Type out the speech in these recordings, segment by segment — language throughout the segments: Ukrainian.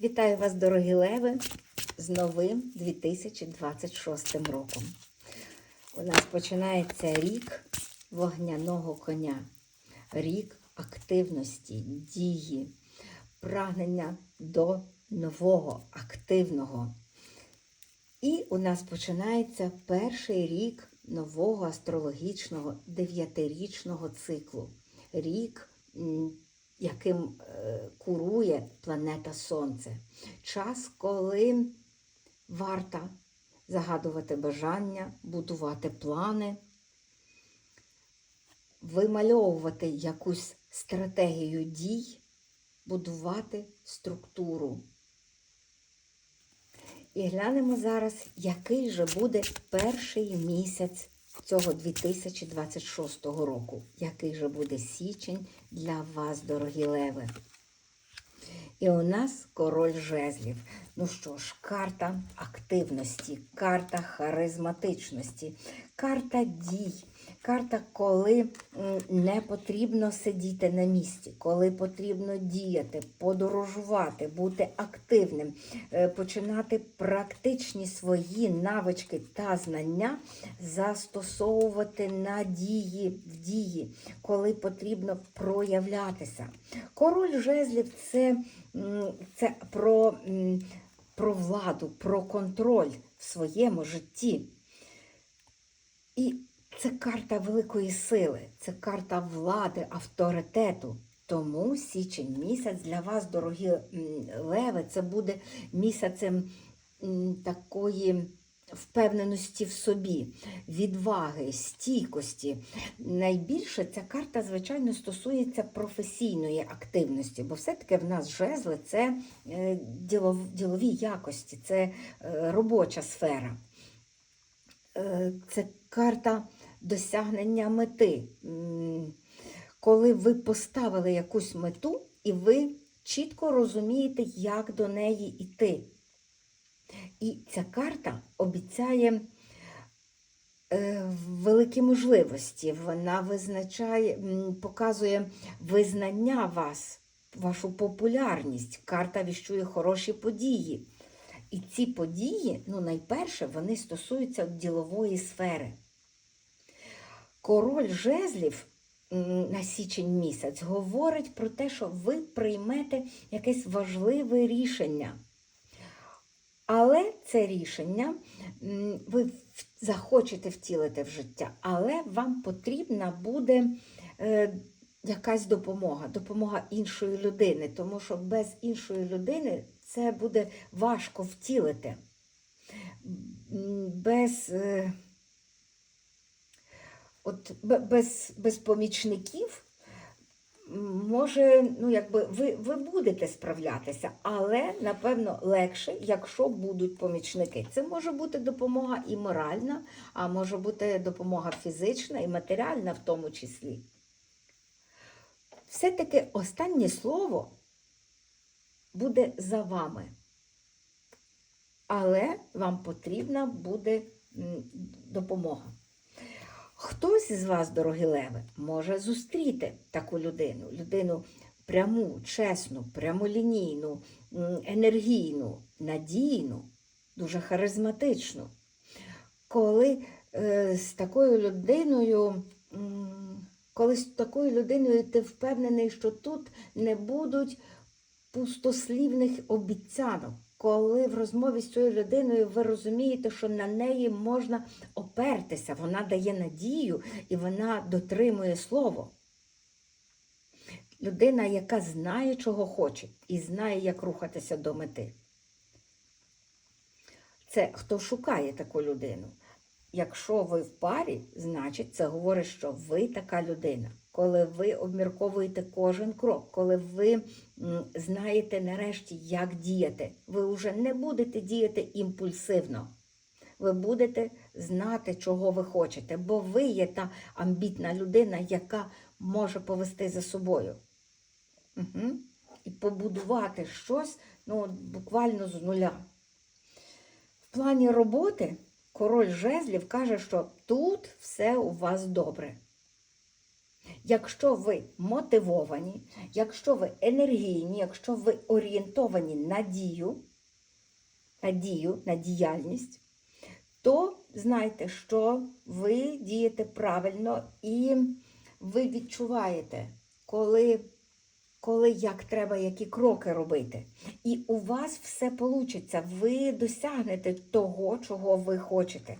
Вітаю вас, дорогі леви, з новим 2026 роком. У нас починається рік вогняного коня, рік активності, дії, прагнення до нового, активного. І у нас починається перший рік нового астрологічного дев'ятирічного циклу. Рік, яким е, курує планета Сонце. Час, коли варто загадувати бажання, будувати плани, вимальовувати якусь стратегію дій, будувати структуру. І глянемо зараз, який же буде перший місяць цього 2026 року. Який же буде січень для вас, дорогі леви. І у нас король жезлів. Ну що ж, карта активності, карта харизматичності, карта дій, карта, коли не потрібно сидіти на місці, коли потрібно діяти, подорожувати, бути активним, е, починати практичні свої навички та знання застосовувати на дії в дії, коли потрібно проявлятися. Король жезлів це, це про, про владу, про контроль в своєму житті. І це карта великої сили, це карта влади, авторитету. Тому січень місяць для вас, дорогі леви, це буде місяцем такої впевненості в собі, відваги, стійкості. Найбільше ця карта, звичайно, стосується професійної активності, бо все-таки в нас жезли це е, ділові якості, це е, робоча сфера. Е, Це карта досягнення мети. Коли ви поставили якусь мету і ви чітко розумієте, як до неї йти. І ця карта обіцяє е, великі можливості. Вона визначає, показує визнання вас, вашу популярність. Карта віщує хороші події. І ці події, ну, найперше, вони стосуються ділової сфери. Король жезлів на січень місяць говорить про те, що ви приймете якесь важливе рішення. Але це рішення ви захочете втілити в життя, але вам потрібна буде е, якась допомога, допомога іншої людини, тому що без іншої людини це буде важко втілити. Без, е, от, без, без помічників може, ну якби ви, ви будете справлятися, але напевно легше, якщо будуть помічники. Це може бути допомога і моральна, а може бути допомога фізична і матеріальна в тому числі. Все-таки останнє слово буде за вами. Але вам потрібна буде допомога. Хтось із вас, дорогі леви, може зустріти таку людину, людину пряму, чесну, прямолінійну, енергійну, надійну, дуже харизматичну. Коли е, з такою людиною, коли з такою людиною ти впевнений, що тут не будуть пустослівних обіцянок, коли в розмові з цією людиною ви розумієте, що на неї можна опертися, вона дає надію і вона дотримує слово. Людина, яка знає, чого хоче, і знає, як рухатися до мети. Це хто шукає таку людину. Якщо ви в парі, значить це говорить, що ви така людина. Коли ви обмірковуєте кожен крок, коли ви знаєте нарешті, як діяти, ви вже не будете діяти імпульсивно. Ви будете знати, чого ви хочете, бо ви є та амбітна людина, яка може повести за собою. Угу. І побудувати щось ну, буквально з нуля. В плані роботи король жезлів каже, що тут все у вас добре. Якщо ви мотивовані, якщо ви енергійні, якщо ви орієнтовані на дію, на дію, на діяльність, то знайте, що ви дієте правильно і ви відчуваєте, коли, коли як треба, які кроки робити. І у вас все вийде. Ви досягнете того, чого ви хочете.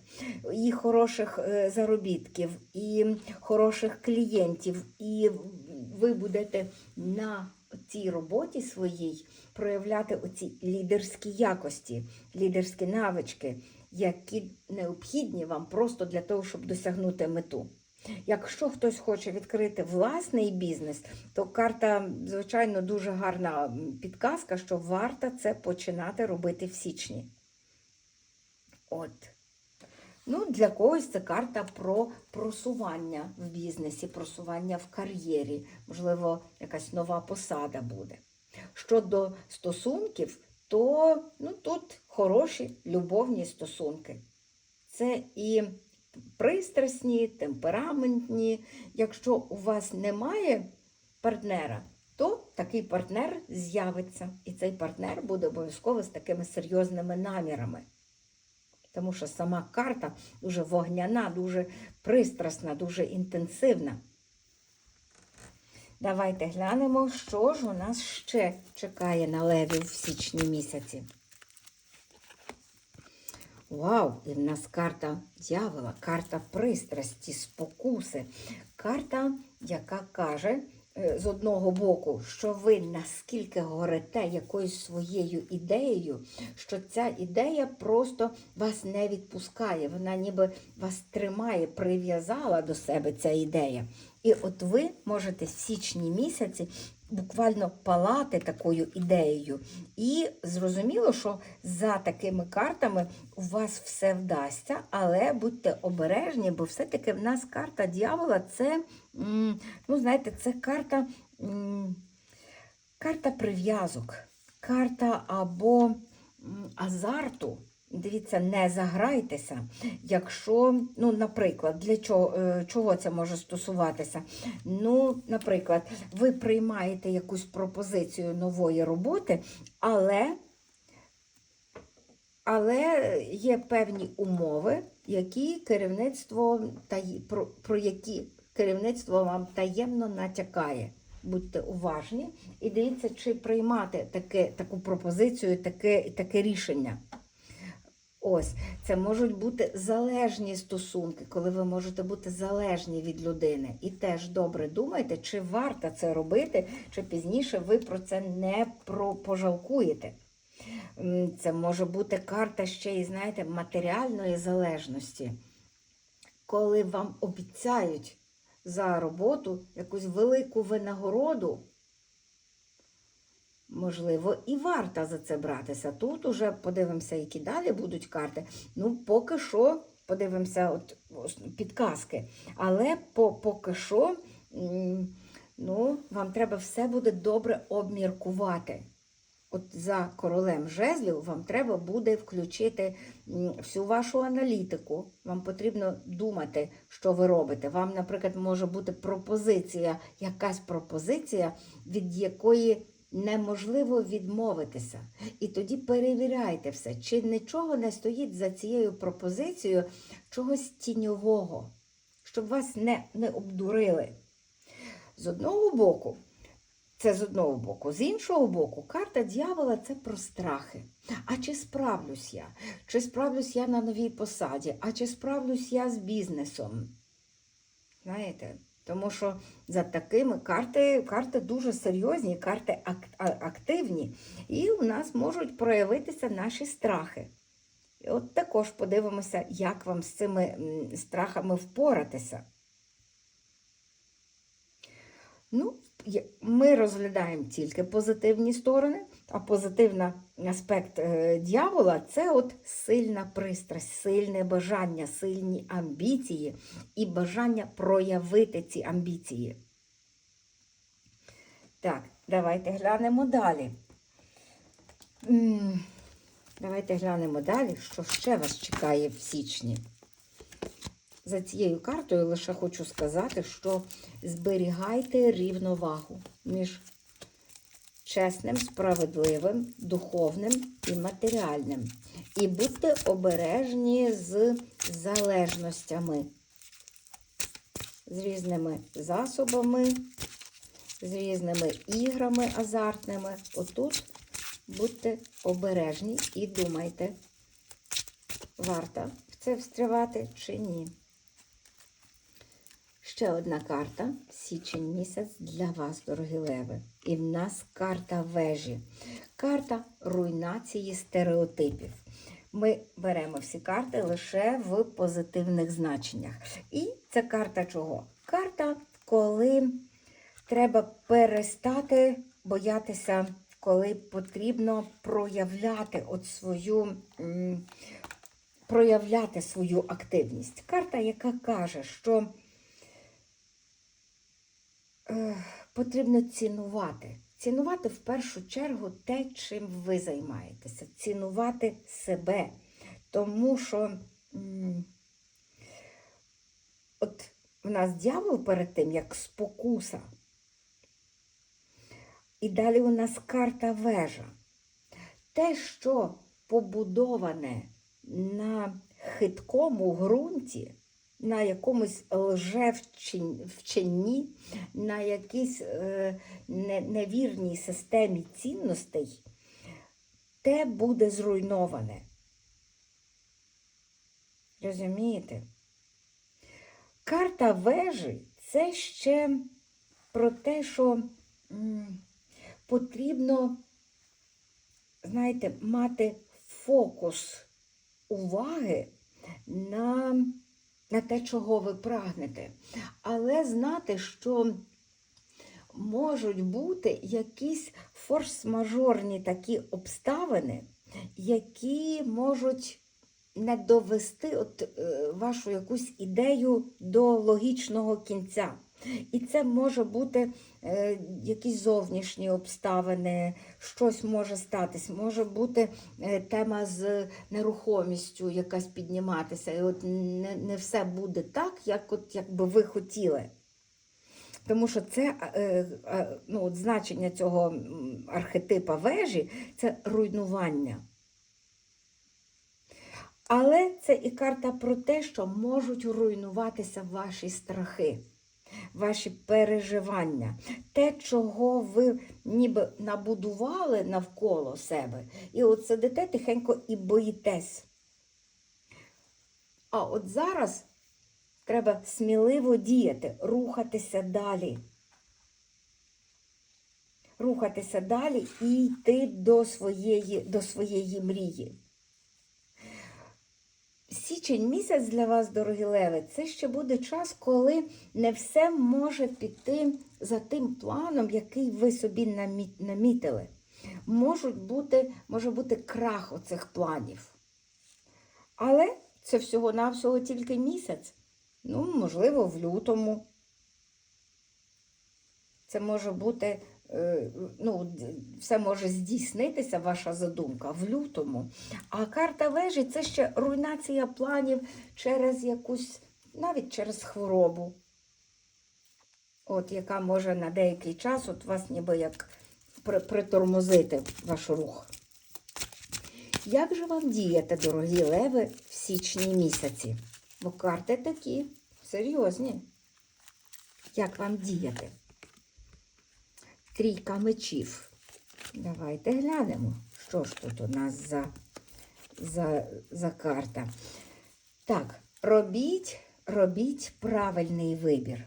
І хороших е, заробітків, і хороших клієнтів, і ви будете на цій роботі своїй проявляти оці лідерські якості, лідерські навички, які необхідні вам просто для того, щоб досягнути мету. Якщо хтось хоче відкрити власний бізнес, то карта, звичайно, дуже гарна підказка, що варто це починати робити в січні. От. Ну, для когось це карта про просування в бізнесі, просування в кар'єрі, можливо, якась нова посада буде. Щодо стосунків, то ну, тут хороші любовні стосунки. Це і пристрасні, темпераментні. Якщо у вас немає партнера, то такий партнер з'явиться. І цей партнер буде обов'язково з такими серйозними намірами. Тому що сама карта дуже вогняна, дуже пристрасна, дуже інтенсивна. Давайте глянемо, що ж у нас ще чекає на левів в січні місяці. Вау! І в нас карта дьявола, карта пристрасті, спокуси, карта, яка каже е, з одного боку, що ви наскільки горите якоюсь своєю ідеєю, що ця ідея просто вас не відпускає, вона ніби вас тримає, прив'язала до себе ця ідея. І от ви можете в січні місяці буквально палати такою ідеєю. І зрозуміло, що за такими картами у вас все вдасться, але будьте обережні, бо все-таки в нас карта дьявола це, ну, знаєте, це карта, карта прив'язок, карта або азарту. Дивіться, не заграйтеся. Якщо, ну, наприклад, для чого, е, чого це може стосуватися? Ну, наприклад, ви приймаєте якусь пропозицію нової роботи, але, але є певні умови, які керівництво про, про які керівництво вам таємно натякає. Будьте уважні і дивіться, чи приймати таке, таку пропозицію, таке, таке рішення. Ось, це можуть бути залежні стосунки, коли ви можете бути залежні від людини. І теж добре думайте, чи варто це робити, чи пізніше ви про це не пожалкуєте. Це може бути карта ще й, знаєте, матеріальної залежності, коли вам обіцяють за роботу якусь велику винагороду. Можливо, і варто за це братися. Тут уже подивимося, які далі будуть карти. Ну, поки що, подивимося, от підказки. Але по, поки що, ну, вам треба все буде добре обміркувати. От за королем жезлів вам треба буде включити всю вашу аналітику. Вам потрібно думати, що ви робите. Вам, наприклад, може бути пропозиція, якась пропозиція, від якої неможливо відмовитися. І тоді перевіряйте все, чи нічого не стоїть за цією пропозицією чогось тіньового, щоб вас не, не обдурили. З одного боку, це з одного боку. З іншого боку, карта дьявола це про страхи. А чи справлюсь я? Чи справлюсь я на новій посаді? А чи справлюсь я з бізнесом? Знаєте? Тому що за такими карти, карти дуже серйозні, карти активні, і у нас можуть проявитися наші страхи. І от також подивимося, як вам з цими страхами впоратися. Ну, ми розглядаємо тільки позитивні сторони, а позитивний аспект е, дьявола це от сильна пристрасть, сильне бажання, сильні амбіції і бажання проявити ці амбіції. Так, давайте глянемо далі. Давайте глянемо далі, що ще вас чекає в січні. за цією картою лише хочу сказати, що зберігайте рівновагу між чесним, справедливим, духовним і матеріальним. І будьте обережні з залежностями, з різними засобами, з різними іграми азартними. Отут будьте обережні і думайте, варто в це встрявати чи ні. Ще одна карта січень місяць для вас, дорогі леви. І в нас карта вежі, карта руйнації стереотипів. Ми беремо всі карти лише в позитивних значеннях. І це карта чого? Карта, коли треба перестати боятися, коли потрібно проявляти от свою. проявляти свою активність. Карта, яка каже, що потрібно цінувати. Цінувати в першу чергу те, чим ви займаєтеся, цінувати себе. Тому що от в нас дьявол перед тим, як спокуса. І далі у нас карта вежа. Те, що побудоване на хиткому ґрунті, на якомусь лжевченні, на якійсь е, невірній системі цінностей, те буде зруйноване. Розумієте? Карта вежі це ще про те, що потрібно, знаєте, мати фокус уваги на, на те, чого ви прагнете. Але знати, що можуть бути якісь форс-мажорні такі обставини, які можуть не довести от, е, вашу якусь ідею до логічного кінця. І це може бути е, якісь зовнішні обставини, щось може статись, може бути е, тема з нерухомістю якась підніматися. І от не, не все буде так, як от, якби ви хотіли. Тому що це е, е, ну, от значення цього архетипа вежі це руйнування. Але це і карта про те, що можуть руйнуватися ваші страхи, ваші переживання, те, чого ви ніби набудували навколо себе. І от сидите тихенько і боїтесь. А от зараз треба сміливо діяти, рухатися далі. Рухатися далі і йти до своєї, до своєї мрії. Січень місяць для вас, дорогі леви, це ще буде час, коли не все може піти за тим планом, який ви собі намітили. Можуть бути, може бути крах оцих планів. Але це всього-навсього тільки місяць. Ну, можливо, в лютому. Це може бути, ну, все може здійснитися, ваша задумка, в лютому. А карта вежі це ще руйнація планів через якусь, навіть через хворобу. От, яка може на деякий час от вас ніби як притормозити ваш рух. Як же вам діяти, дорогі леви, в січні місяці? Бо карти такі серйозні. Як вам діяти? Трійка мечів. Давайте глянемо, що ж тут у нас за, за, за карта. Так, робіть, робіть правильний вибір.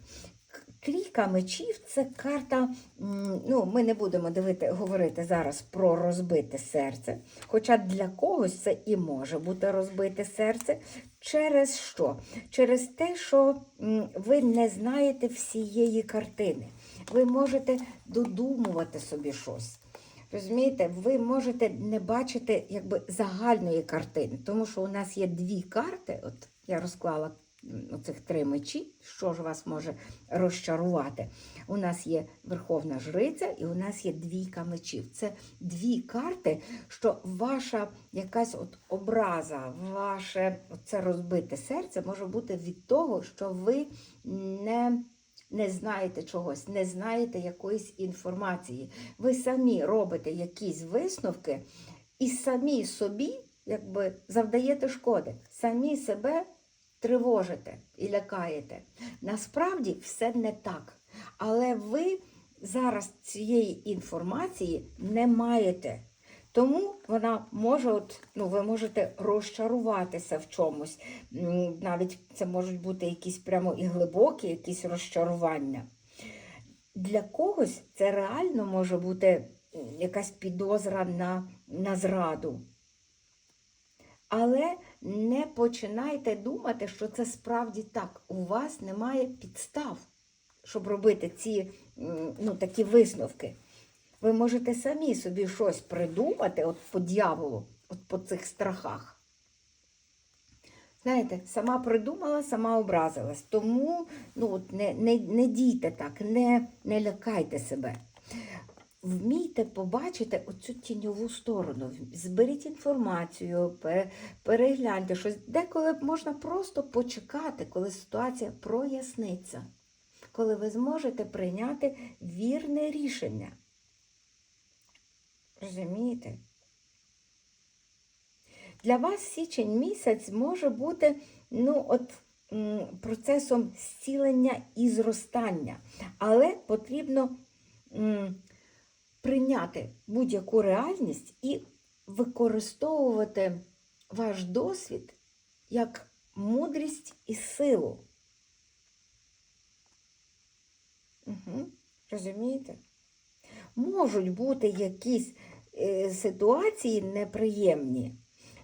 Трійка мечів це карта. Ну, ми не будемо дивити, говорити зараз про розбите серце. Хоча для когось це і може бути розбите серце. Через що? Через те, що ви не знаєте всієї картини. Ви можете додумувати собі щось. Розумієте, ви можете не бачити якби загальної картини, тому що у нас є дві карти. От я розклала оцих три мечі, що ж вас може розчарувати. У нас є Верховна Жриця і у нас є двійка мечів. Це дві карти, що ваша якась от образа, ваше це розбите серце може бути від того, що ви не не знаєте чогось, не знаєте якоїсь інформації. Ви самі робите якісь висновки і самі собі якби завдаєте шкоди, самі себе тривожите і лякаєте. Насправді все не так. Але ви зараз цієї інформації не маєте. Тому вона може, от, ну, ви можете розчаруватися в чомусь. Навіть це можуть бути якісь прямо і глибокі якісь розчарування. Для когось це реально може бути якась підозра на, на зраду. Але не починайте думати, що це справді так. У вас немає підстав, щоб робити ці ну, такі висновки. Ви можете самі собі щось придумати от по дьяволу, от по цих страхах. Знаєте, сама придумала, сама образилась. Тому ну, от не, не, не дійте так, не, не лякайте себе. Вмійте побачити оцю тіньову сторону. Зберіть інформацію, перегляньте щось. Деколи можна просто почекати, коли ситуація проясниться, коли ви зможете прийняти вірне рішення. Розумієте? Для вас січень місяць може бути ну, от, процесом зцілення і зростання, але потрібно прийняти будь-яку реальність і використовувати ваш досвід як мудрість і силу. Угу. Розумієте? Можуть бути якісь ситуації неприємні,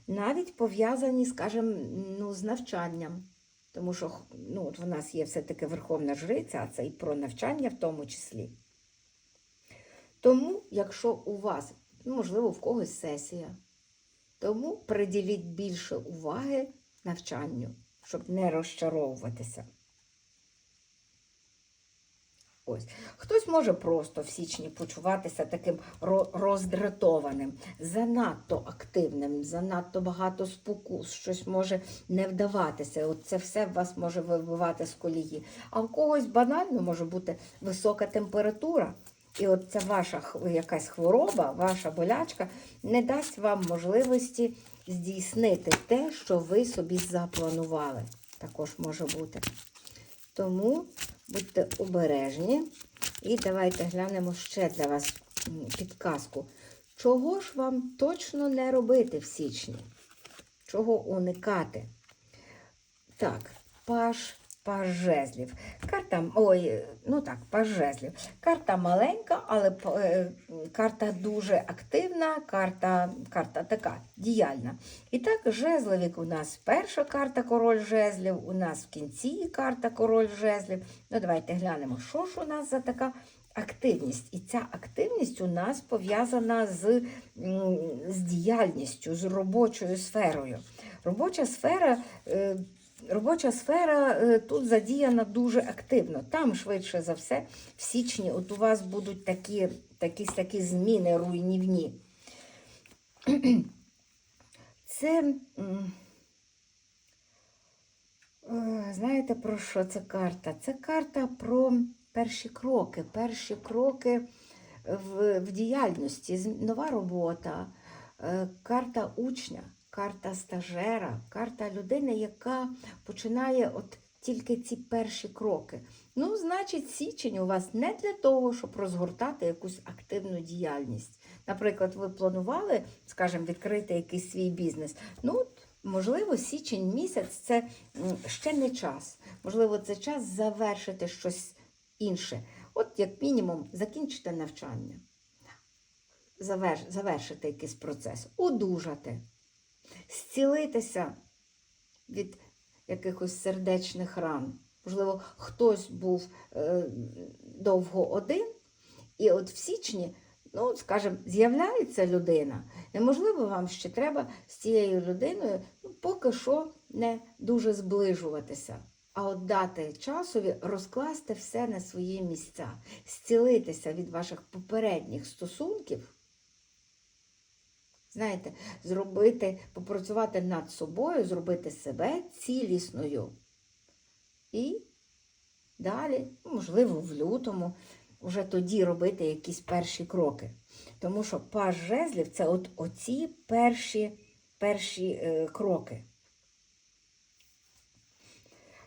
навіть пов'язані, скажімо, ну, з навчанням. Тому що ну, от в нас є все-таки Верховна Жриця, а це і про навчання в тому числі. Тому, якщо у вас, ну, можливо, в когось сесія, тому приділіть більше уваги навчанню, щоб не розчаровуватися. Ось. Хтось може просто в січні почуватися таким роздратованим, занадто активним, занадто багато спокус, щось може не вдаватися. От це все вас може вибивати з колії. А в когось банально може бути висока температура. І от ця ваша якась хвороба, ваша болячка не дасть вам можливості здійснити те, що ви собі запланували. Також може бути. Тому будьте обережні. І давайте глянемо ще для вас підказку. Чого ж вам точно не робити в січні? Чого уникати? Так, паш, паш жезлів. Карта, ой, ну так, паш жезлів. Карта маленька, але е, карта дуже активна, карта, карта така діяльна. І так, жезловик у нас перша карта король жезлів, у нас в кінці карта король жезлів. Ну, давайте глянемо, що ж у нас за така активність. І ця активність у нас пов'язана з, з діяльністю, з робочою сферою. Робоча сфера. Робоча сфера е, тут задіяна дуже активно. Там, швидше за все, в січні от у вас будуть такі, такі, такі зміни руйнівні. Це, е, знаєте, про що це карта? Це карта про перші кроки, перші кроки в, в діяльності, нова робота, е, карта учня, карта стажера, карта людини, яка починає от тільки ці перші кроки. Ну, значить, січень у вас не для того, щоб розгортати якусь активну діяльність. Наприклад, ви планували, скажімо, відкрити якийсь свій бізнес. Ну, можливо, січень місяць це ще не час. Можливо, це час завершити щось інше. От, як мінімум, закінчити навчання, завершити якийсь процес, одужати, зцілитися від якихось сердечних ран. Можливо, хтось був е, довго один, і от в січні ну, скажімо, з'являється людина, і, можливо, вам ще треба з цією людиною ну, поки що не дуже зближуватися, а от дати часові розкласти все на свої місця, зцілитися від ваших попередніх стосунків. Знаєте, зробити, попрацювати над собою, зробити себе цілісною. І далі, можливо, в лютому, вже тоді робити якісь перші кроки. Тому що паж жезлів це от оці перші, перші е, кроки.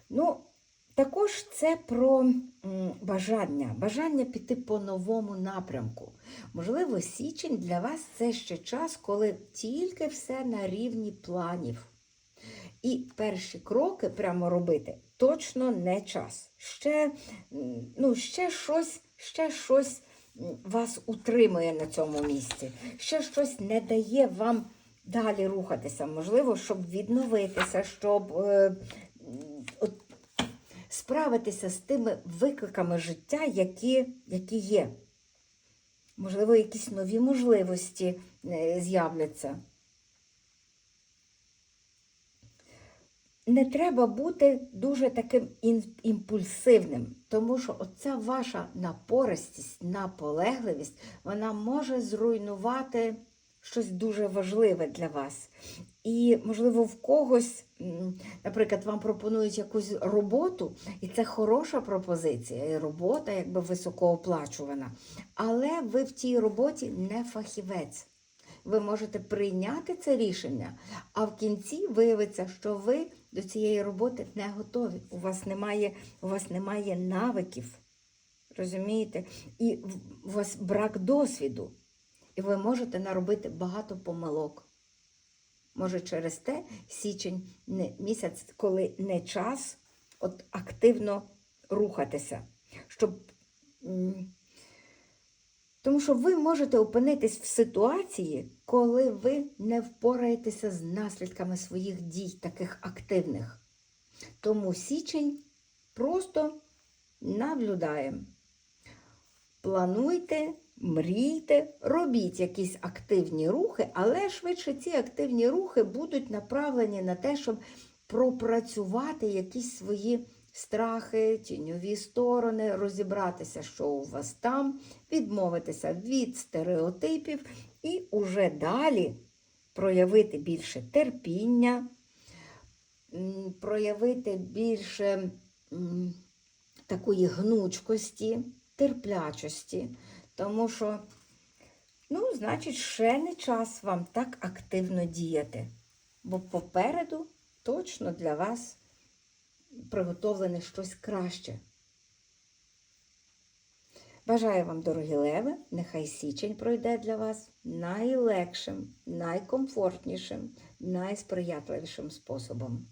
Ну, також це про бажання, бажання піти по новому напрямку. Можливо, січень для вас це ще час, коли тільки все на рівні планів. І перші кроки прямо робити точно не час. Ще, ну, ще щось, ще щось вас утримує на цьому місці, ще щось не дає вам далі рухатися. Можливо, щоб відновитися, щоб е, справитися з тими викликами життя, які, які є. Можливо, якісь нові можливості е, з'являться. не треба бути дуже таким імпульсивним, тому що оця ваша напористість, наполегливість, вона може зруйнувати щось дуже важливе для вас. І, можливо, в когось, наприклад, вам пропонують якусь роботу, і це хороша пропозиція, і робота якби високооплачувана. Але ви в тій роботі не фахівець ви можете прийняти це рішення, а в кінці виявиться, що ви до цієї роботи не готові. У вас немає, у вас немає навиків. Розумієте? І у вас брак досвіду. І ви можете наробити багато помилок. Може, через те січень не місяць, коли не час от активно рухатися, щоб тому що ви можете опинитись в ситуації, коли ви не впораєтеся з наслідками своїх дій, таких активних. Тому січень просто наблюдаємо. Плануйте, мрійте, робіть якісь активні рухи, але швидше ці активні рухи будуть направлені на те, щоб пропрацювати якісь свої страхи, тіньові сторони, розібратися, що у вас там, відмовитися від стереотипів і уже далі проявити більше терпіння, проявити більше такої гнучкості, терплячості, тому що, ну, значить, ще не час вам так активно діяти, бо попереду точно для вас приготовлене щось краще. Бажаю вам, дорогі леви, нехай січень пройде для вас найлегшим, найкомфортнішим, найсприятливішим способом.